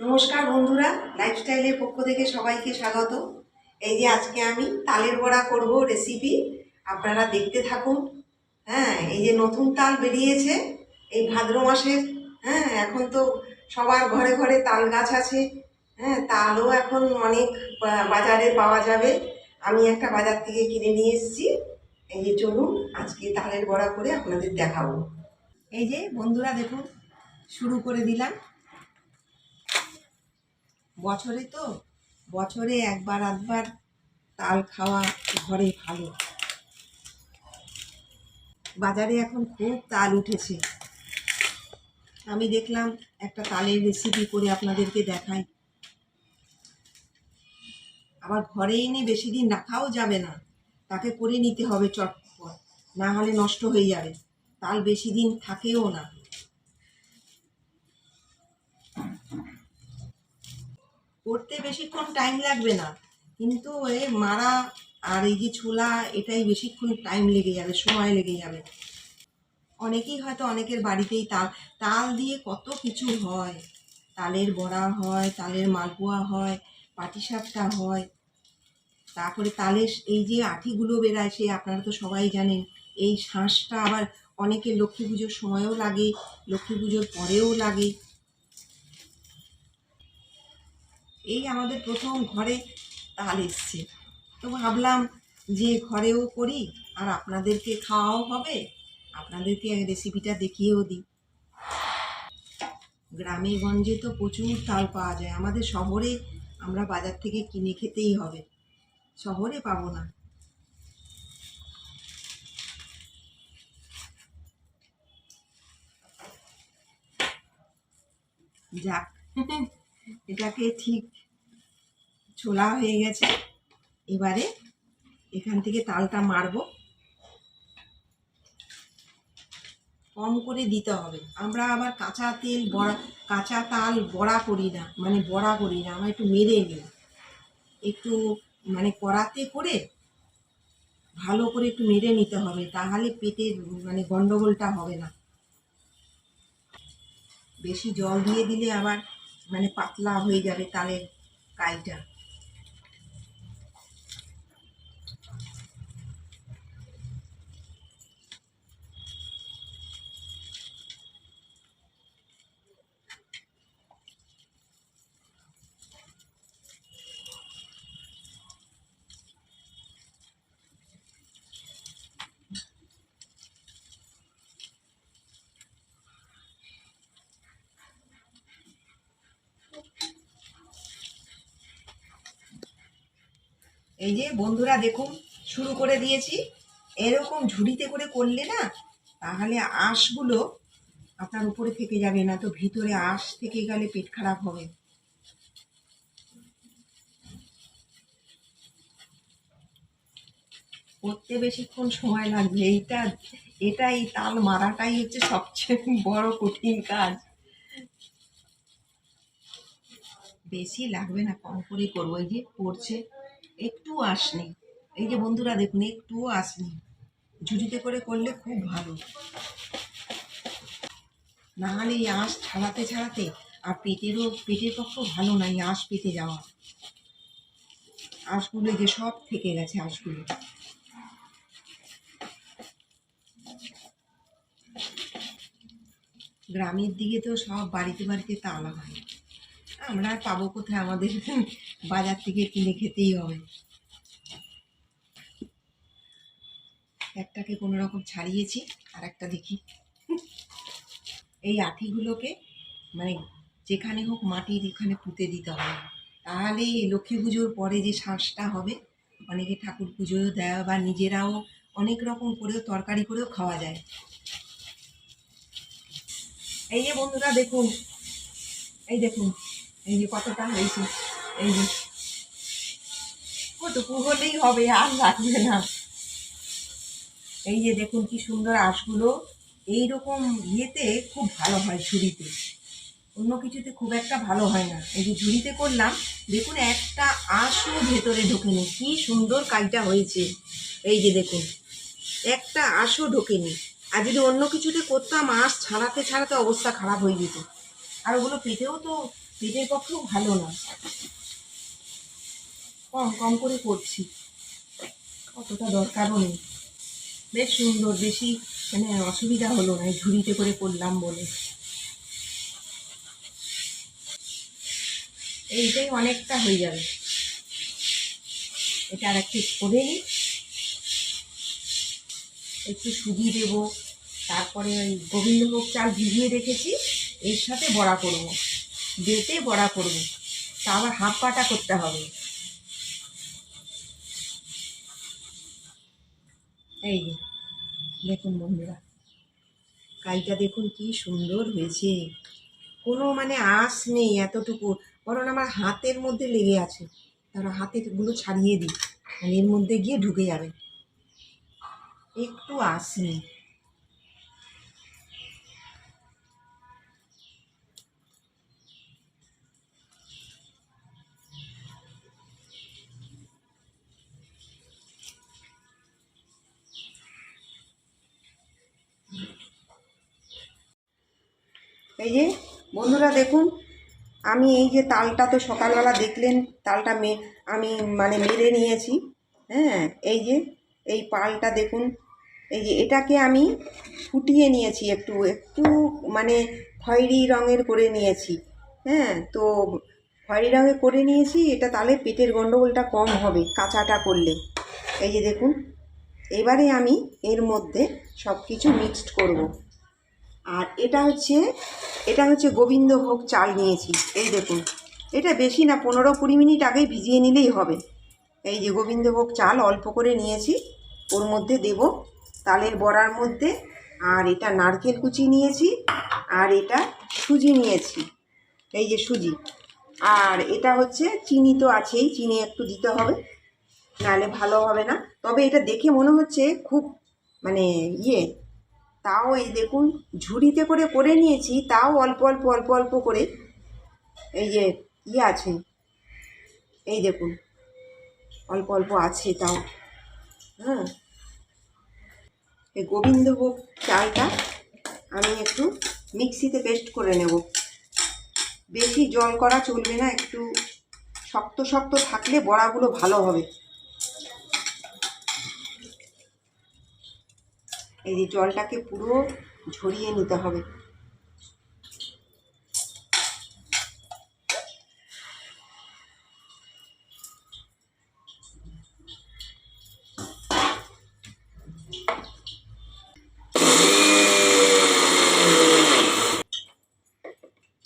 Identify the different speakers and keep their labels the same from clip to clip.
Speaker 1: নমস্কার বন্ধুরা লাইফস্টাইলের পক্ষ থেকে সবাইকে স্বাগত। এই যে আজকে আমি তালের বড়া করব রেসিপি আপনারা দেখতে থাকুন। হ্যাঁ এই যে নতুন তাল বেরিয়েছে, এই ভাদ্র মাসের হ্যাঁ এখন তো সবার ঘরে ঘরে তাল গাছ আছে। হ্যাঁ তালও এখন অনেক বাজারে পাওয়া যাবে। আমি একটা বাজার থেকে কিনে নিয়ে এসেছি। এই যে চলুন, আজকে তালের বড়া করে আপনাদের দেখাবো। এই যে বন্ধুরা, দেখুন, শুরু করে দিলাম। বছরে তো, বছরে একবার, আধবার তাল খাওয়া ঘরে ভালো। বাজারে এখন খুব তাল উঠেছে। আমি দেখলাম একটা তালের রেসিপি করে আপনাদেরকে দেখাই। আবার ঘরে এনে বেশি দিন রাখাও যাবে না। তাকে করে নিতে হবে চটপট, না হলে নষ্ট হয়ে যাবে। তাল বেশি দিন থাকেও না। করতে বেশিক্ষণ টাইম লাগবে না। কিন্তু এ মারা আর এই যে ছোলা এটাই বেশিক্ষণ টাইম লেগে যাবে, সময় লেগে যাবে। অনেকেই হয়তো অনেকের বাড়িতেই তাল তাল দিয়ে কত কিছু হয়। তালের বড়া হয়, তালের মালপোয়া হয়, পাটিসাপটা হয়। তারপরে তালের এই যে আঠিগুলো বেরায় সে, আপনারা তো সবাই জানেন, এই শাঁসটা আবার অনেকের লক্ষ্মী পুজোর সময়ও লাগে, লক্ষ্মী পুজোর পরেও লাগে। এই আমাদের প্রথম ঘরে তাল এসছে। তো ভাবলাম যে ঘরেও করি, আর আপনাদেরকে খাওয়াও হবে। আপনাদেরকে রেসিপিটা দেখিয়েও দিই। গ্রামে গঞ্জে তো প্রচুর তাল পাওয়া যায়। আমাদের শহরে আমরা বাজার থেকে কিনে খেতেই হবে। শহরে পাবো না। যাক, এটাকে ঠিক ছোলা হয়ে গেছে। এবারে এখান থেকে তালটা মারবো। কম করে দিতে হবে। আমরা আবার কাঁচা তেল বড়া, কাঁচা তাল বড়া করি না মানে বড়া করি না, আমরা একটু মেরে নিই একটু মানে কড়াতে করে ভালো করে একটু মেরে নিতে হবে, তাহলে পেটের মানে গন্ডগোলটা হবে না। বেশি জল দিয়ে দিলে আবার মানে পাতলা হয়ে যাবে তালের কাইটা। এই যে বন্ধুরা দেখুন, শুরু করে দিয়েছি। এরকম ঝুড়িতে করে করলে না, তাহলে আঁশগুলো আপনার উপরে থেকে যাবে, না তো ভিতরে আঁশ থেকে গেলে পেট খারাপ হবে। করতে বেশিক্ষণ সময় লাগবে, এইটা, এটাই তাল মারাটাই হচ্ছে সবচেয়ে বড় কঠিন কাজ। বেশি লাগবে না, কম করে করব, এই যে পড়ছে। একটু আঁশ নেই এই যে বন্ধুরা, দেখুন, একটুও আঁশ নেই ঝুড়িতে করে করলে খুব ভালো। নাহলে এই আঁশ ছাড়াতে ছাড়াতে আর পেটেরও, পেটের পক্ষেও ভালো না এই আঁশ পেতে যাওয়া। আঁশগুলো যে সব থেকে গেছে আঁশগুলো। গ্রামের দিকে তো সব বাড়িতে বাড়িতে তালা হয়। আমরা আর পাবো কোথায় আমাদের? বাজার থেকে কিনে খেতেই হবে। একটাকে কোনো রকম ছাড়িয়েছি আর একটা দেখি। এই আঠিগুলোকে মানে যেখানে হোক মাটির এখানে পুঁতে দিতে হবে। তাহলে লক্ষ্মী পুজোর পরে যে শ্বাসটা হবে, অনেকে ঠাকুর পুজোও দেয় বা নিজেরাও অনেক রকম করেও তরকারি করেও খাওয়া যায়। এই যে বন্ধুরা দেখুন, এই দেখুন, এই যে কতটা হয়েছে। এই কতটুকু হলেই হবে আর লাগবে না এই যে দেখুন কি সুন্দর আঁশগুলো। এইরকম ইয়েতে খুব ভালো হয় ঝুড়িতে। অন্য কিছুতে খুব একটা ভালো হয় না। এই যে ঝুড়িতে করলাম, দেখুন একটা আঁশও ভেতরে ঢোকেনি। কি সুন্দর কাজটা হয়েছে। এই যে দেখুন, একটা আঁশও ঢোকেনি। আর যদি অন্য কিছুতে করতাম, আঁশ ছাড়াতে ছাড়াতে অবস্থা খারাপ হয়ে যেত। আর ওগুলো পেটেও তো, পেটের পক্ষেও ভালো না। কম কম করে করছি। অতটা দরকারও নেই। বেশ সুন্দর, বেশি মানে অসুবিধা হলো না ঝুড়িতে করে করলাম বলে। এইটাই অনেকটা হয়ে যাবে। এটা আর একটু করে নিই একটু সুজি দেব, তারপরে ওই গোবিন্দভোগ চাল ভিজিয়ে রেখেছি, এর সাথে বড়া করব। বেটে বড়া করব। তা আবার হাফ পাটা করতে হবে। এই যে, দেখুন বন্ধুরা কাইটা দেখুন কি সুন্দর হয়েছে। কোনো মানে আঁশ নেই এতটুকু, বরং আমার হাতের মধ্যে লেগে আছে। তারা হাতেরগুলো ছাড়িয়ে দিই এর মধ্যে গিয়ে ঢুকে যাবে। একটু আঁশ নেই। এই যে, বন্ধুরা দেখুন, আমি এই যে তালটা তো সকালবেলা দেখলেন, তালটা মে, আমি মানে মেরে নিয়েছি হ্যাঁ এই যে, এই পালটা দেখুন, এই যে এটাকে আমি ফুটিয়ে নিয়েছি একটু একটু মানে খয়েরি রঙের করে নিয়েছি হ্যাঁ তো খয়েরি রঙের করে নিয়েছি, এটা তাহলে পেটের গণ্ডগোলটা কম হবে কাঁচাটা করলে, এই যে দেখুন, এবারে আমি এর মধ্যে সব কিছু মিক্সড করব। আর এটা হচ্ছে এটা হচ্ছে গোবিন্দভোগ চাল নিয়েছি। এই দেখুন, এটা বেশি না, পনেরো কুড়ি মিনিট আগেই ভিজিয়ে নিলেই হবে। এই যে গোবিন্দভোগ চাল অল্প করে নিয়েছি, ওর মধ্যে দেব তালের বড়ার মধ্যে, আর এটা নারকেল কুচি নিয়েছি, আর এটা সুজি নিয়েছি। এই যে সুজি, আর এটা হচ্ছে চিনি তো আছেই, চিনি একটু দিতে হবে, নাহলে ভালো হবে না। তবে এটা দেখে মনে হচ্ছে খুব মানে ইয়ে তাও এই দেখুন, ঝুড়িতে করে করে নিয়েছি, তাও অল্প অল্প অল্প অল্প করে। এই যে ইয়ে আছে, এই দেখুন, অল্প অল্প আছে তাও। হ্যাঁ এই গোবিন্দভোগ চালটা আমি একটু মিক্সিতে পেস্ট করে নেব। বেশি জল করা চলবে না, একটু শক্ত শক্ত থাকলে বড়াগুলো ভালো হবে। এই যে জলটাকে পুরো ঝরিয়ে নিতে হবে।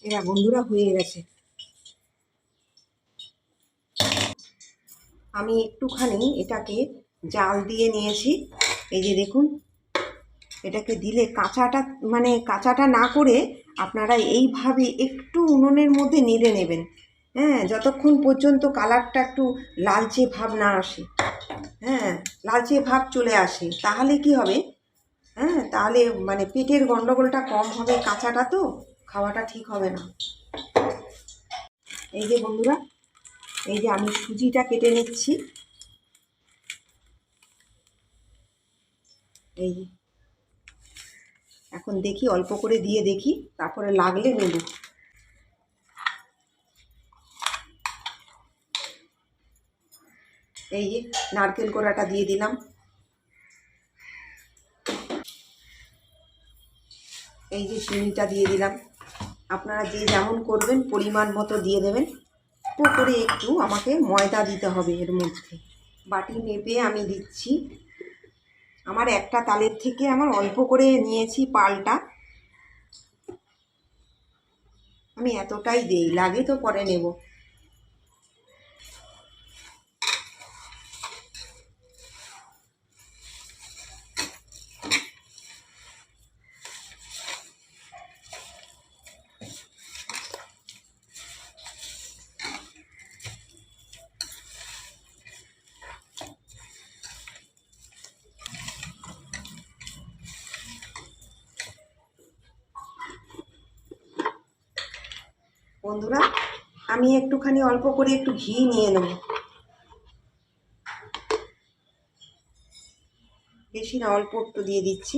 Speaker 1: এরা বন্ধুরা হয়ে গেছে। আমি একটুখানি এটাকে জাল দিয়ে নিয়েছি। এই যে দেখুন এটাকে দিলে কাঁচাটা মানে কাঁচাটা না করে আপনারা এইভাবে একটু উনুনের মধ্যে নেড়ে নেবেন। হ্যাঁ যতক্ষণ পর্যন্ত কালারটা একটু লালচে ভাব না আসে। হ্যাঁ লালচে ভাব চলে আসে। তাহলে কি হবে? হ্যাঁ তাহলে মানে পেটের গণ্ডগোলটা কম হবে কাঁচাটা তো, খাওয়াটা ঠিক হবে না। এই যে বন্ধুরা, এই যে আমি সুজিটা কেটে নিচ্ছি। এই যে এখন দেখি, অল্প করে দিয়ে দেখি, তারপরে লাগলে নেব। এই যে, নারকেল কোড়াটা দিয়ে দিলাম। এই যে, চিনিটা দিয়ে দিলাম। আপনারা যে যেমন করবেন, পরিমাণ মতো দিয়ে দেবেন। করে একটু আমাকে ময়দা দিতে হবে এর মধ্যে। বাটি মেপে আমি দিচ্ছি। আমার একটা তালের থেকে আমার অল্প করে নিয়েছি পালটা। আমি এতটাই দেই, লাগে তো পরে নেব। বন্ধুরা, আমি একটুখানি অল্প করে একটু ঘি নিয়ে নেব। বেশি না, অল্প একটু দিয়ে দিচ্ছি।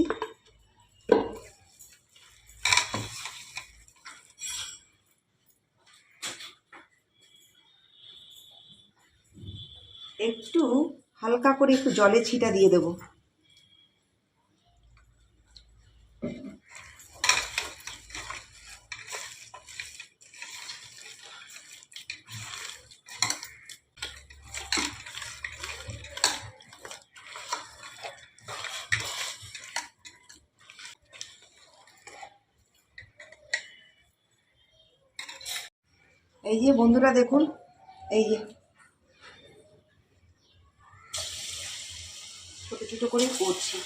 Speaker 1: একটু হালকা করে একটু জলে ছিটা দিয়ে দেবো। এই যে বন্ধুরা দেখুন এই যে। ছোটো ছোট করে করছি।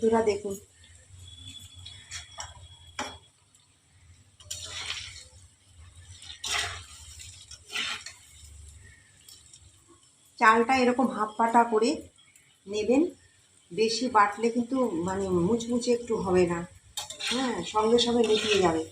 Speaker 1: বন্ধুরা দেখুন। চালটা এরকম হাফ পাটা করে নেবেন। বেশি বাটলে কিন্তু মানে মুচমুচে একটু হবে না। হ্যাঁ সঙ্গে সঙ্গে মিটিয়ে যাবে।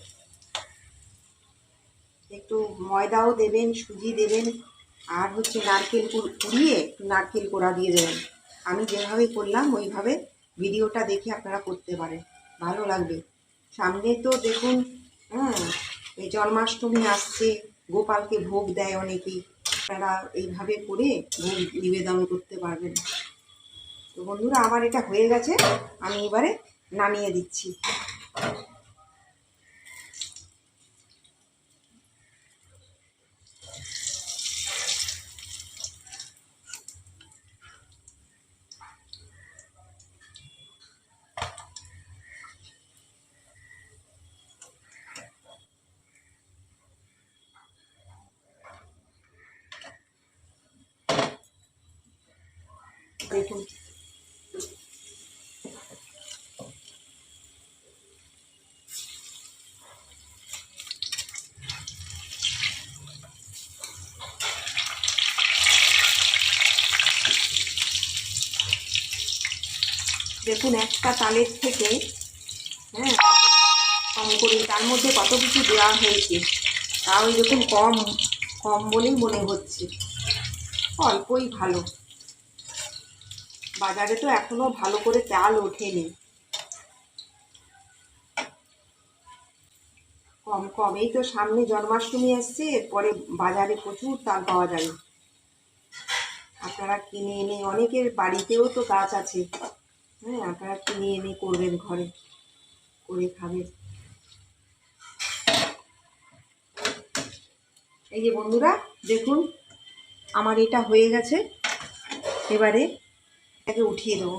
Speaker 1: একটু ময়দাও দেবেন, সুজি দেবেন, আর হচ্ছে নারকেল কুড়- কুড়িয়ে নারকেল কোড়া দিয়ে দেবেন। আমি যেভাবে করলাম, ওইভাবে ভিডিওটা দেখে আপনারা করতে পারেন। ভালো লাগবে। সামনে তো দেখুন হ্যাঁ এই জন্মাষ্টমী আসছে, গোপালকে ভোগ দেয় অনেকেই। আপনারা এইভাবে করে ভোগ নিবেদন করতে পারবেন। তো বন্ধুরা, আমার এটা হয়ে গেছে, আমি এবারে নামিয়ে দিচ্ছি। দেখুন। দেখুন একটা তালের থেকে হ্যাঁ কম করে, তার মধ্যে কত কিছু দেওয়া হয়েছে? তাও এরকম কম কম বলেই মনে হচ্ছে। অল্পই ভালো। বাজারে তো এখনও ভালো করে চাল ওঠেনি। কম কম এই তো সামনে জন্মাষ্টমী আসছে পরে বাজারে প্রচুর তাল পাওয়া যাবে আপনারা কিনে এনে, অনেকের বাড়িতেও তো গাছ আছে। হ্যাঁ আপনারা কিনে এনে করবেন ঘরে, করে খাবেন। এই যে বন্ধুরা, দেখুন, আমার এটা হয়ে গেছে। এবারে এটাকে উঠিয়ে দেবো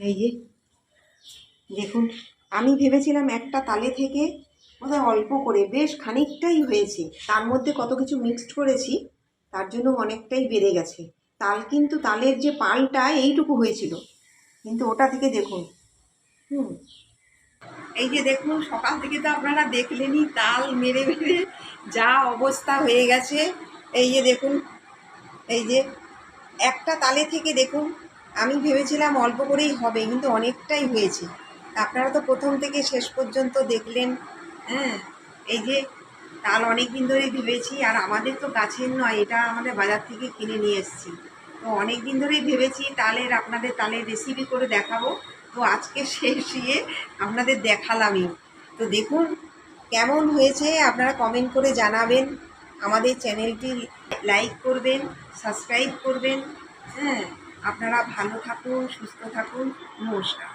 Speaker 1: এই যে দেখুন, আমি ভেবেছিলাম একটা তালে থেকে বোধহয় অল্প করে, বেশ খানিকটাই হয়েছে। তার মধ্যে কত কিছু মিক্সড করেছি, তার জন্য অনেকটাই বেড়ে গেছে। তাল কিন্তু তালের যে পালটা, এইটুকু হয়েছিল। কিন্তু ওটা থেকে দেখুন, হুম। এই যে দেখুন, সকাল থেকে তো আপনারা দেখলেনই, তাল মেরে মেরে যা অবস্থা হয়ে গেছে। এই যে দেখুন, এই যে একটা তালে থেকে দেখুন, আমি ভেবেছিলাম অল্প করেই হবে, কিন্তু অনেকটাই হয়েছে। আপনারা তো প্রথম থেকে শেষ পর্যন্ত দেখলেন হ্যাঁ? এই যে তাল অনেক দিন ধরেই ভেবেছি, আর আমাদের তো গাছের নয়, এটা আমাদের বাজার থেকে কিনে নিয়ে এসেছি। তো অনেক দিন ধরেই ভেবেছি তালের, আপনাদের তালের রেসিপি করে দেখাবো। তো আজকে শেষ ইয়ে আপনাদের দেখালামই। তো দেখুন কেমন হয়েছে, আপনারা কমেন্ট করে জানাবেন। আমাদের চ্যানেলটি লাইক করবেন সাবস্ক্রাইব করবেন হ্যাঁ? আপনারা ভালো থাকুন, সুস্থ থাকুন, নমস্কার।